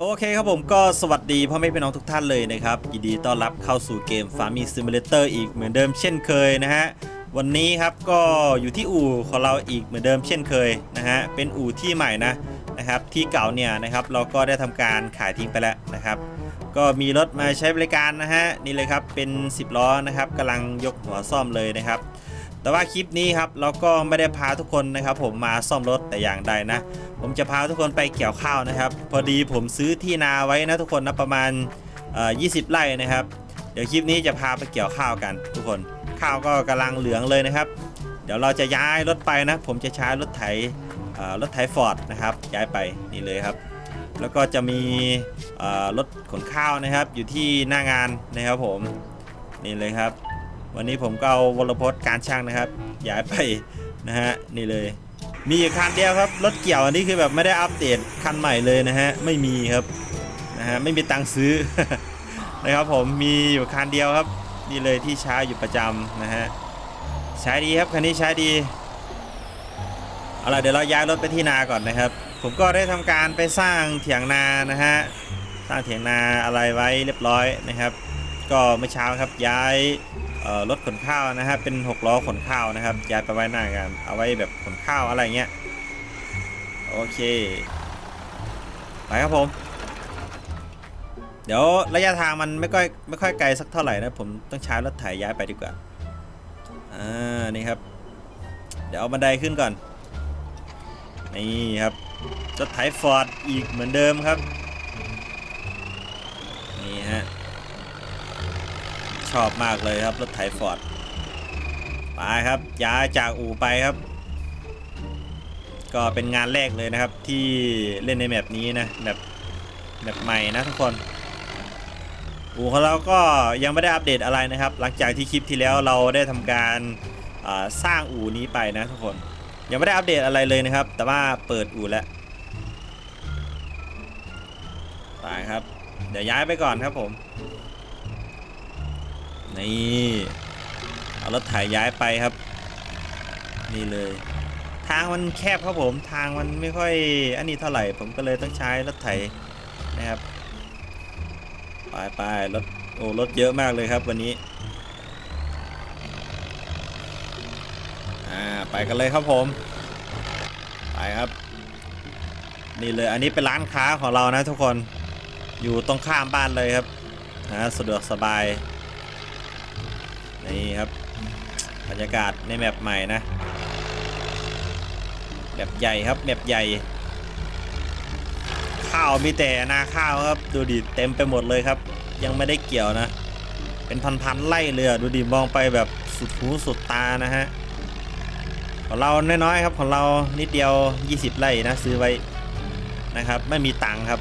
โอเคครับผมก็สวัสดีพ่อแม่พี่น้องทุกท่านเลยนะครับยินดีต้อนรับเข้าสู่เกม Farming Simulator อีกเหมือนเดิมเช่นเคยนะฮะ วันนี้ครับก็อยู่ที่อู่ของเราอีกเหมือนเดิมเช่นเคยนะฮะ เป็นอู่ที่ใหม่นะนะครับ ที่เก่าเนี่ยนะครับเราก็ได้ทำการขายทิ้งไปแล้วนะครับ ก็มีรถมาใช้บริการนะฮะนี่เลยครับเป็น 10 ล้อนะครับกำลังยกหัวซ่อมเลยนะครับ แต่ว่าคลิปนี้ครับเราก็ไม่ได้พาทุกคนนะครับผมมาซ่อมรถแต่อย่างใดนะ ผมจะพาทุกคนไปเกี่ยวข้าวนะครับ พอดีผมซื้อที่นาไว้นะทุกคนนะประมาณเอ่อ20ไร่นะครับ เดี๋ยวคลิปนี้จะพาไปเกี่ยวข้าวกัน ทุกคนข้าวก็กำลังเหลืองเลยนะครับ เดี๋ยวเราจะย้ายรถไปนะ ผมจะใช้รถไถรถไถฟอร์ดนะครับย้ายไปนี่เลยครับ แล้วก็จะมีรถขนข้าวนะครับอยู่ที่หน้างานนะครับผมนี่เลยครับ วันนี้ผมก็เอาวรพจน์การช่างนะครับ ย้ายไปนะฮะนี่เลย มีอยู่คันเดียวครับรถเกี่ยวอันนี้คือแบบไม่ได้อัปเดตคันใหม่เลยนะฮะไม่มีครับนะฮะไม่มีตังค์ซื้อนะครับผมมีอยู่คันเดียวครับนี่เลยที่ใช้อยู่ประจำนะฮะใช้ดีครับคันนี้ใช้ดีเอาล่ะเดี๋ยวเราย้ายรถไปที่นาก่อนนะครับ ผมก็ได้ทำการไปสร้างเถียงนานะฮะสร้างเถียงนาอะไรไว้เรียบร้อยนะครับ ก็เมื่อเช้าครับย้าย รถขนข้าวนะฮะเป็น6ล้อขนข้าวนะครับย้ายไปไว้หน้างานเอาไว้แบบขนข้าวอะไรเงี้ยโอเคไปครับผม เดี๋ยวระยะทางมันไม่ค่อยไม่ค่อยไกลสักเท่าไหร่นะผมต้องใช้รถไถย้ายไปดีกว่าอ่านี่ครับ เดี๋ยวเอาบันไดขึ้นก่อนนี่ครับรถไถฟอร์ดอีกเหมือนเดิมครับนี่ฮะ ช อบมากเลยครับรถไถฟอร์ดไปครับย้ายจากอู่ไปครับ ก็เป็นงานแรกเลยนะครับ ที่เล่นในแมปนี้นะแมปแมปใหม่นะทุกคน อู่ของเราก็ยังไม่ได้อัปเดตอะไรนะครับ หลังจากที่คลิปที่แล้วเราได้ทำการสร้างอู่นี้ไปนะทุกคน ยังไม่ได้อัปเดตอะไรเลยนะครับ แต่ว่าเปิดอู่แล้วไปครับ เดี๋ยวย้ายไปก่อนครับผม นี่เอารถไถย้ายไปครับ นี่เลย ทางมันแคบครับผมทางมันไม่ค่อยอันนี้เท่าไหร่ ผมก็เลยต้องใช้รถไถนะครับไปไปรถโอ้รถเยอะมากเลยครับวันนี้อ่าไปกันเลยครับผมไปครับ นี่เลยอันนี้เป็นร้านค้าของเรานะทุกคนอยู่ตรงข้ามบ้านเลยครับนะสะดวกสบาย นี่ครับบรรยากาศในแมปใหม่นะแบบใหญ่ครับแมปใหญ่ ข้าวมีแต่นาข้าวครับ ดูดิเต็มไปหมดเลยครับ ยังไม่ได้เกี่ยวนะ เป็นพันๆไร่เลยอดูดิมองไปแบบสุดหูสุดตานะฮะของเราน้อยๆครับของเรานิดเดียว 20 ไร่นะซื้อไว้นะครับ ไม่มีตังค์ครับ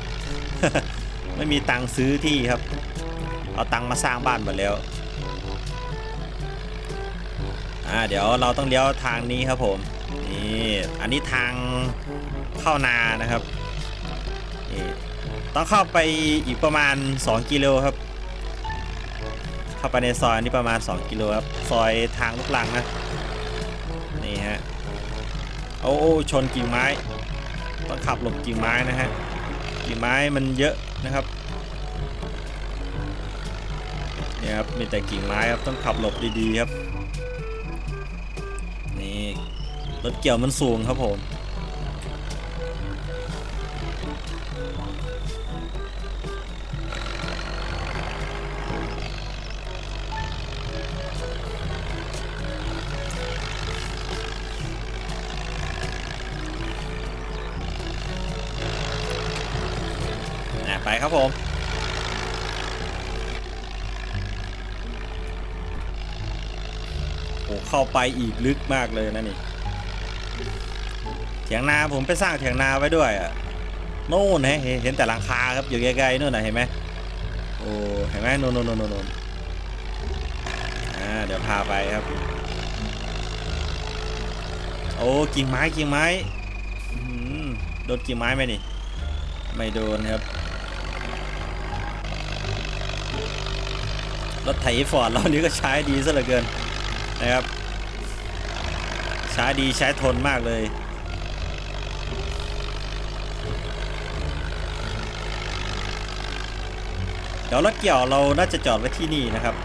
ไม่มีตังค์ซื้อที่ครับ เอาตังค์มาสร้างบ้านหมดแล้ว อ่าเดี๋ยวเราต้องเลี้ยวทางนี้ครับผมนี่อันนี้ทางเข้านานะครับนี่ต้องเข้าไปอีกประมาณ 2 กิโลครับ เข้าไปในซอยนี้ประมาณ 2 กิโลครับซอยทางลูกลังนะนี่ฮะโอ้โอ้ชนกิ่งไม้ ต้องขับหลบกิ่งไม้นะฮะกิ่งไม้มันเยอะนะครับเนี่ยครับมีแต่กิ่งไม้ครับต้องขับหลบดีๆครับ รถเกี่ยวมันสูงครับผมไปครับผมโอ้เข้าไปอีกลึกมากเลยนะนี่ เถียงนาผมไปสร้างเถียงนาไว้ด้วยอะโน่นเห็นเห็นแต่หลังคาครับอยู่ไกลๆนู่นนะเห็นไหมโอ้เห็นไหมโน่นโน่นโน่นโน่นอ่าเดี๋ยวพาไปครับ โอ้กิ่งไม้กิ่งไม้โดนกิ่งไม้ไหมนี่ไม่โดนครับรถไถฟอร์ดเรานี่ก็ใช้ดีซะเหลือเกินนะครับ ใช้ดีใช้ทนมากเลยเดี๋ยวรถเกี่ยวเราน่าจะจอดไว้ที่นี่นะครับ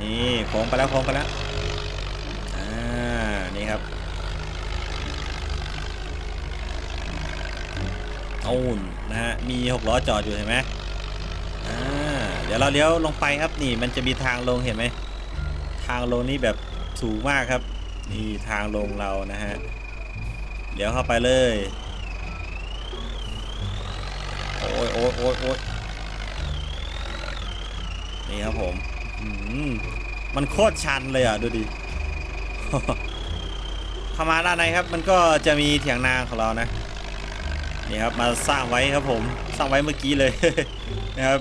นี่โค้งไปแล้วโค้งไปแล้ว อ่า นี่ครับเอาอุ่นนะฮะ มีหกล้อจอดอยู่เห็นไหม เดี๋ยวเราเลี้ยวลงไปครับนี่มันจะมีทางลงเห็นไหมทางลงนี่แบบสูงมากครับ นี่ทางลงเรานะฮะเดี๋ยวเข้าไปเลยโอ้ยโอ้ยโอ้ยโอ้ยนี่ครับผมมมันโคตรชันเลยอะดูดิเข้ามาด้านในครับ มันก็จะมีเถียงนาของเรานะนี่ครับมาสร้างไว้ครับผมสร้างไว้เมื่อกี้เลยนะครับ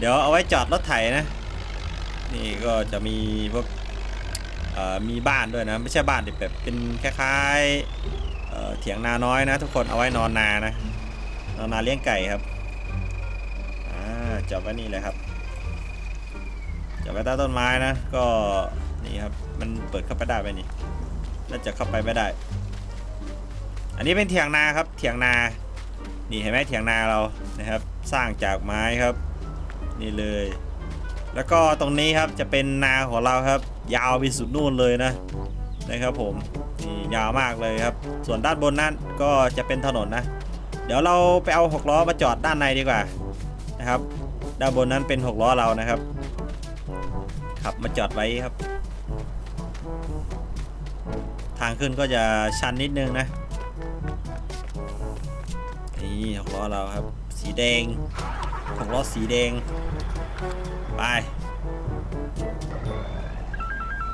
เดี๋ยวเอาไว้จอดรถไถนะ นี่ก็จะมีพวกมีบ้านด้วยนะ ไม่ใช่บ้านดิแบบเป็นคล้ายๆเถียงนาน้อยนะ ทุกคนเอาไว้นอนนานะนอนนาเลี้ยงไก่ครับอจอดไว้นี่เลยครับจอดไว้ใต้ต้นไม้นะก็นี่ครับมันเปิดเข้าไปได้ไหมนี่น่าจะเข้าไปไม่ได้ อันนี้เป็นเถียงนาครับเถียงนา นี่เห็นไหมเถียงนาเรานะครับ สร้างจากไม้ครับ นี่เลย แล้วก็ตรงนี้ครับจะเป็นนาของเราครับ ยาวไปสุดนู่นเลยนะนะครับผมนี่ยาวมากเลยครับ ส่วนด้านบนนั้นก็จะเป็นถนนนะ เดี๋ยวเราไปเอาหกล้อมาจอดด้านในดีกว่านะครับ ด้านบนนั้นเป็นหกล้อเรานะครับ ขับมาจอดไว้ครับ ทางขึ้นก็จะชันนิดนึงนะนี่หกล้อเราครับ สีแดงหกล้อสีแดง ไป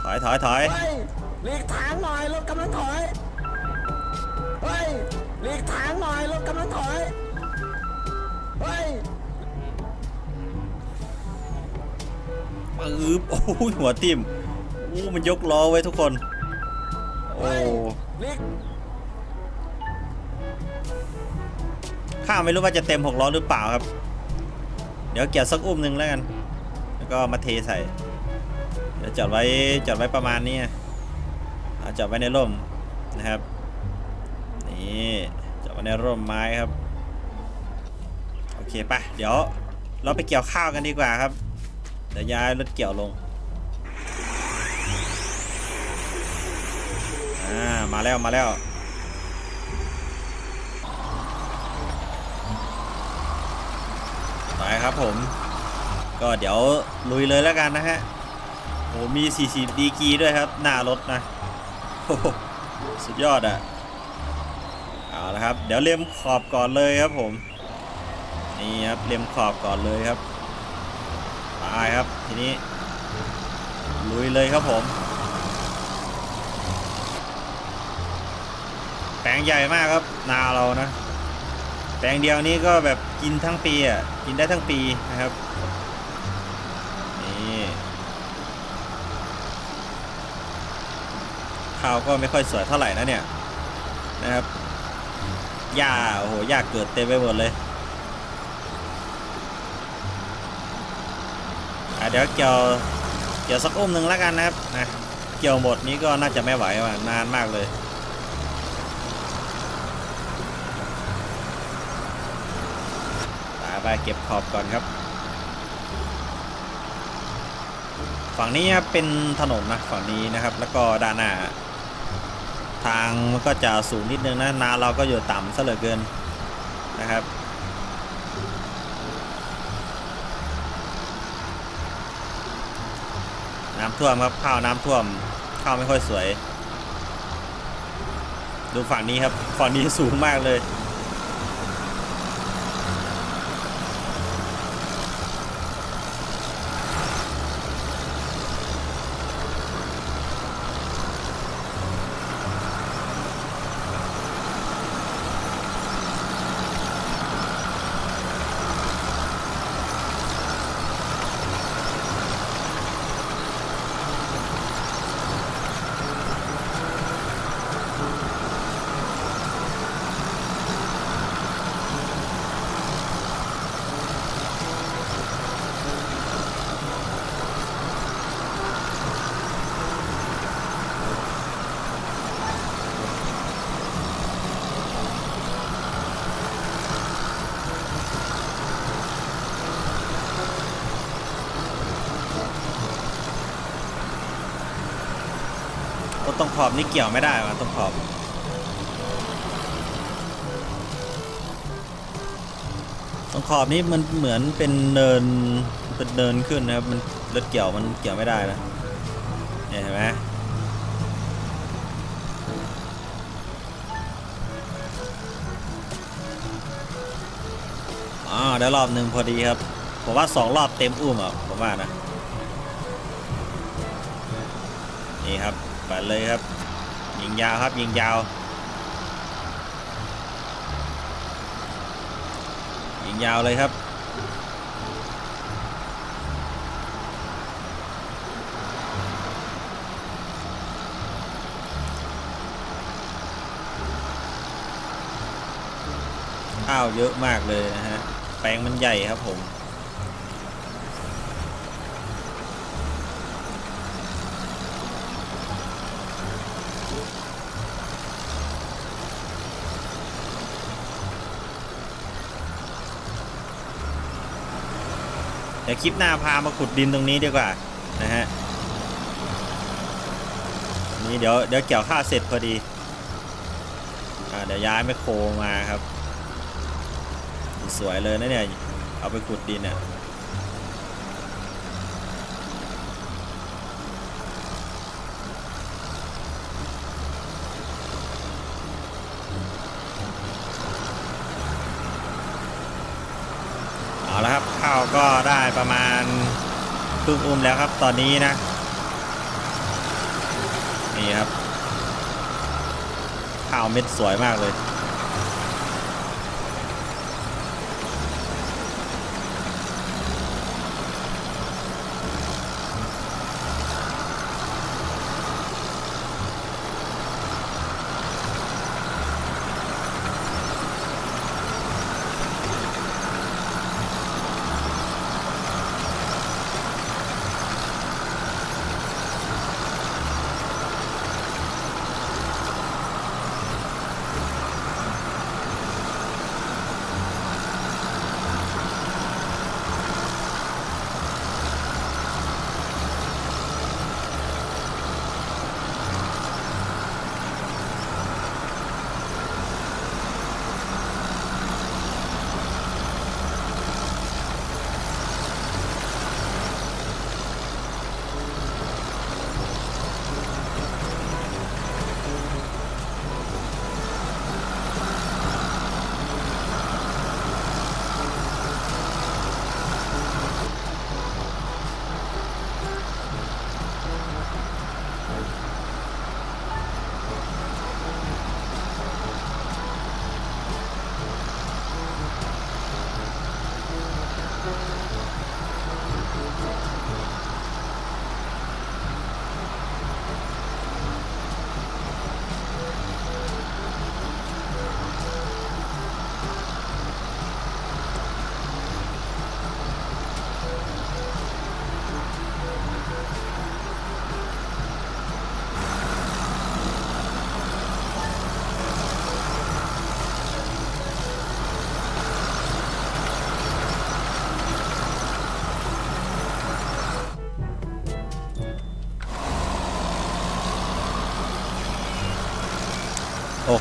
ถอยถอยถอยเฮ้ยหลีกทางหน่อยรถกำลังถอยเฮ้ยหลีกทางหน่อยรถกำลังถอยเฮ้ยปึ๊บโอ้ยหัวติ่มอู้มันยกล้อไว้ทุกคน โอ้เฮ้ยหลีกข้าไม่รู้ว่าจะเต็มหกล้อหรือเปล่าครับเดี๋ยวเกี่ยวสักอุ้มหนึ่งแล้วกัน แล้วก็มาเทใส่ เดี๋ยวจอดไว้จอดไว้ประมาณนี้เอาจอดไว้ในร่มนะครับ นี่จอดไว้ในร่มไม้ครับ โอเคปะเดี๋ยวเราไปเกี่ยวข้าวกันดีกว่าครับ เดี๋ยวย้ายรถเกี่ยวลง อ่า มาแล้วมาแล้ว ไป ครับผม ก็เดี๋ยวลุยเลยแล้วกันนะฮะโอ้มี 40 ดีกรีด้วยครับ หน้ารถนะสุดยอดอะ่ะ เอาละครับ เดี๋ยวเลียมขอบก่อนเลยครับผม นี่ครับเลียมขอบก่อนเลยครับไปครับทีนี้ ลุยเลยครับผม แปลงใหญ่มากครับ นาเรานะ แปลงเดียวนี้ก็แบบ กินทั้งปีอะกินได้ทั้งปีนะครับนี่ข้าวก็ไม่ค่อยสวยเท่าไหร่นะเนี่ยนะครับหญ้าโอ้โหหญ้าเกิดเต็มไปหมดเลยอะเดี๋ยวเกี่ยวเกี่ยวสักอุ้มหนึ่งแล้วกันนะครับนะเกี่ยวหมดนี้ก็น่าจะไม่ไหวว่ะนานมากเลย ไปเก็บขอบก่อนครับ ฝั่งนี้เป็นถนนนะฝั่งนี้นะครับ แล้วก็ด้านหน้า ทางมันก็จะสูงนิดนึงนะนาเราก็อยู่ต่ำซะเหลือเกินนะครับน้ำท่วมครับข้าวน้ำท่วมข้าวไม่ค่อยสวย ดูฝั่งนี้ครับฝั่งนี้สูงมากเลย ตรงขอบนี่เกี่ยวไม่ได้วะตรงขอบตรงขอบนี้มันเหมือนเป็นเนินเป็นเนินขึ้นนะครับมันรถเกี่ยวมันเกี่ยวไม่ได้นะเนี่ยเห็นไหมอ๋อได้รอบหนึ่งพอดีครับผมว่าสองรอบเต็มอุ้มอะผมว่านะนี่ครับ ไปเลยครับ ยิงยาวครับยิงยาว ยิงยาวเลยครับ ข้าวเยอะมากเลยนะฮะ แปลงมันใหญ่ครับผม เดี๋ยวคลิปหน้าพามาขุดดินตรงนี้ดีกว่านะฮะนี่เดี๋ยวเดี๋ยวเกี่ยวข้าวเสร็จพอดีอ่าเดี๋ยวย้ายแมโครมาครับ สวยเลยนะเนี่ย เอาไปขุดดินเนี่ยเอาละครับข้าว ก็ได้ประมาณครึ่งอุ้มแล้วครับ ตอนนี้นะ นี่ครับ ข้าวเม็ดสวยมากเลย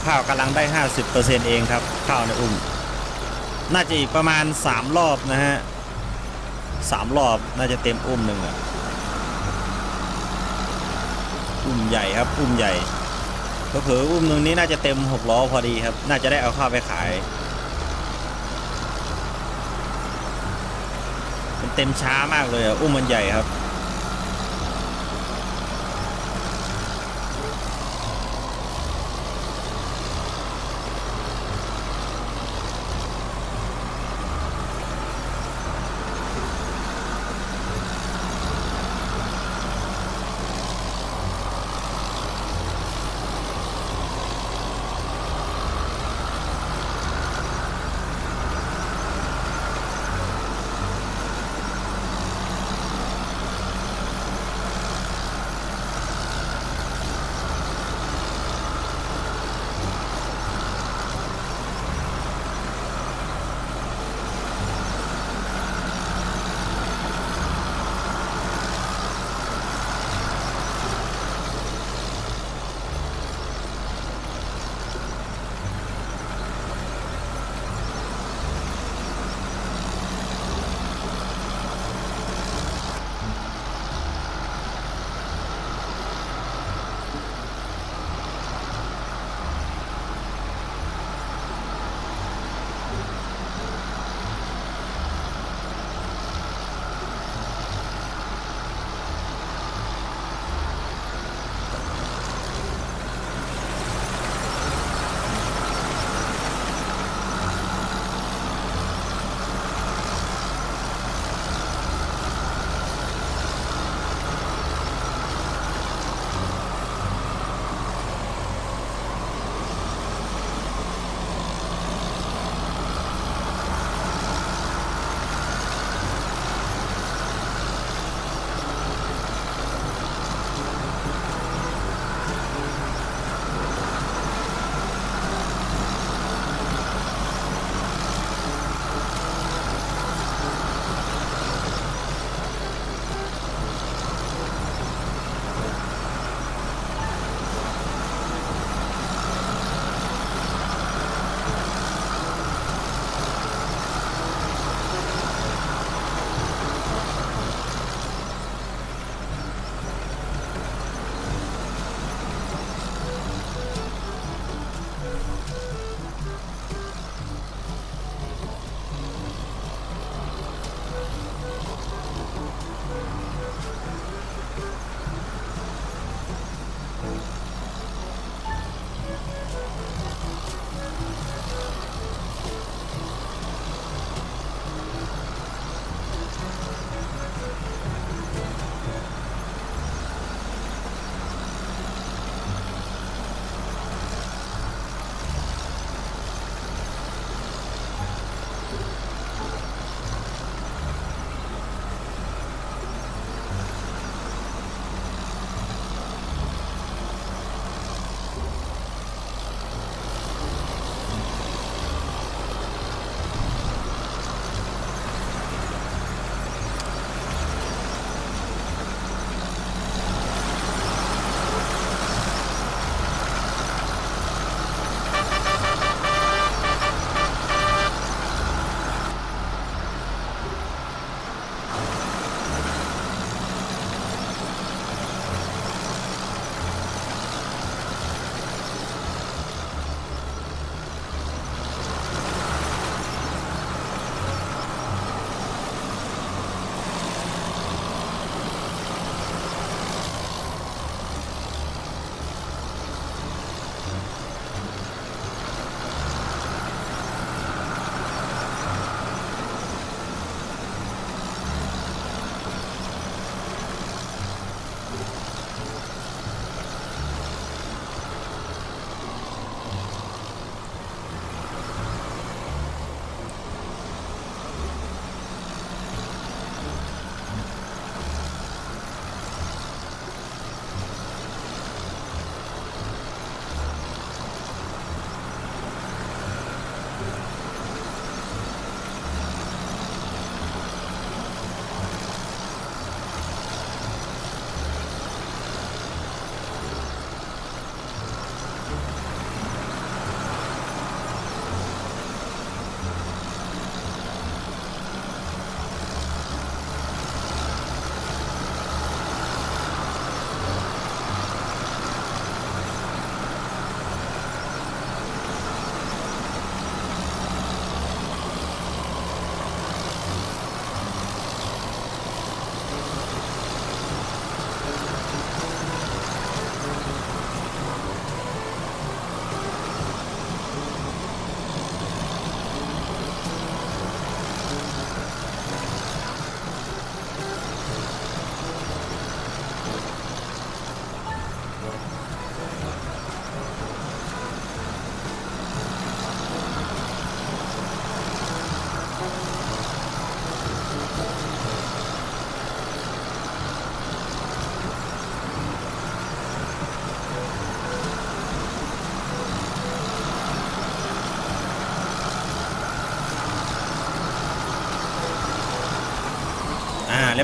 ข้าวกำลังได้ 50%เองครับ ข้าวในอุ้ม น่าจะอีกประมาณ 3 รอบนะฮะสามรอบน่าจะเต็มอุ้มหนึ่งอะอุ้มใหญ่ครับ อุ้มใหญ่เผลออุ้มหนึ่งนี้น่าจะเต็ม6ล้อพอดีครับ น่าจะได้เอาข้าวไปขายมันเต็มช้ามากเลยอะอุ้มมันใหญ่ครับ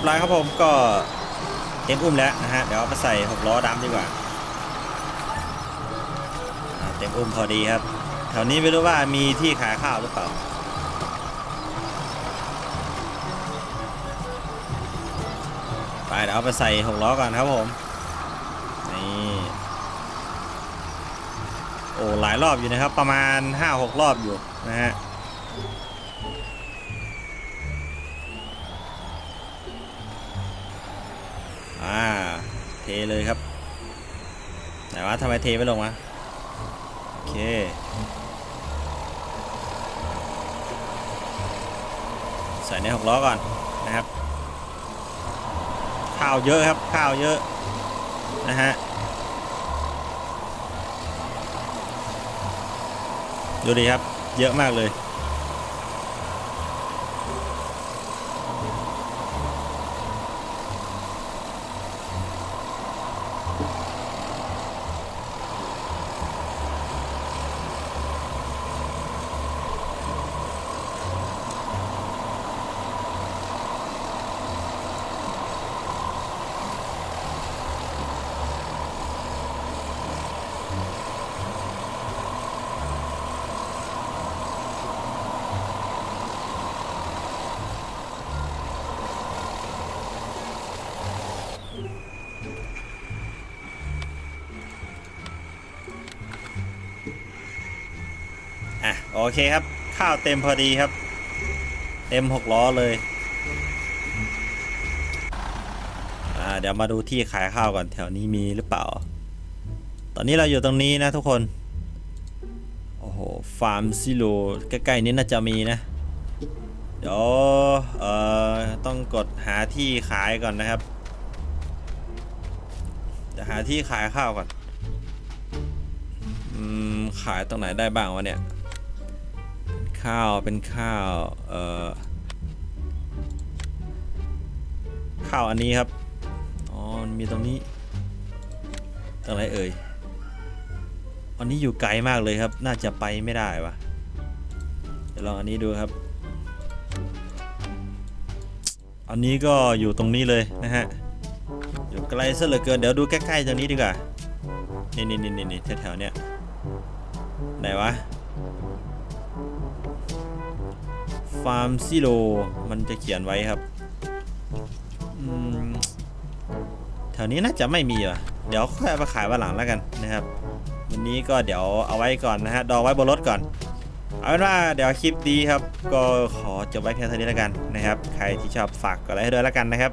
ยบร้อยครับผมก็เต็มอุ้มแล้วนะฮะเดี๋ยวเอาไปใส่หกล้อดำดีกว่าอ่าเต็มอุ้มพอดีครับแถวนี้ไม่รู้ว่ามีที่ขายข้าวหรือเปล่าไปเดี๋ยวเอาไปใส่หกล้อก่อนครับผมนี่โอ้หลายรอบอยู่นะครับประมาณ5-6รอบอยู่นะฮะ เทเลยครับไหนวะทำไมเทไม่ลงวะโอเคใส่ในหกล้อก่อนนะครับ ข้าวเยอะครับข้าวเยอะนะฮะดูดิครับเยอะมากเลย อะโอเคครับ ข้าวเต็มพอดีครับ เต็มหกล้อเลยอ่าเดี๋ยวมาดูที่ขายข้าวก่อนแถวนี้มีหรือเปล่า ตอนนี้เราอยู่ตรงนี้นะทุกคน โอ้โห ฟาร์มซิโลใกล้ๆนี้น่าจะมีนะ เดี๋ยวเอ่อต้องกดหาที่ขายก่อนนะครับจะหาที่ขายข้าวก่อน อืม ขายตรงไหนได้บ้างวะเนี่ย ข้าวเป็นข้าวเอ่อข้าวอันนี้ครับ อ๋อมีตรงนี้ตรงไหนเอ่ย อันนี้อยู่ไกลมากเลยครับ น่าจะไปไม่ได้วะเดี๋ยวลองอันนี้ดูครับ อันนี้ก็อยู่ตรงนี้เลยนะฮะ อยู่ไกลซะเหลือเกิน เดี๋ยวดูใกล้ๆตรงนี้ดีกว่า นี่นี่นี่นี่แถวๆเนี้ยไหนวะ ฟาร์มซิโลมันจะเขียนไว้ครับแถวนี้น่าจะไม่มีว่ะ เดี๋ยวค่อยเอาไปขายวันหลังแล้วกันนะครับ วันนี้ก็เดี๋ยวเอาไว้ก่อนนะฮะ ดองไว้บนรถก่อน เอาเป็นว่าเดี๋ยวคลิปนี้ครับ ก็ขอจบไว้เพียงเท่านี้แล้วกันนะครับ ใครที่ชอบฝากกดไลค์ให้ด้วยแล้วกันนะครับ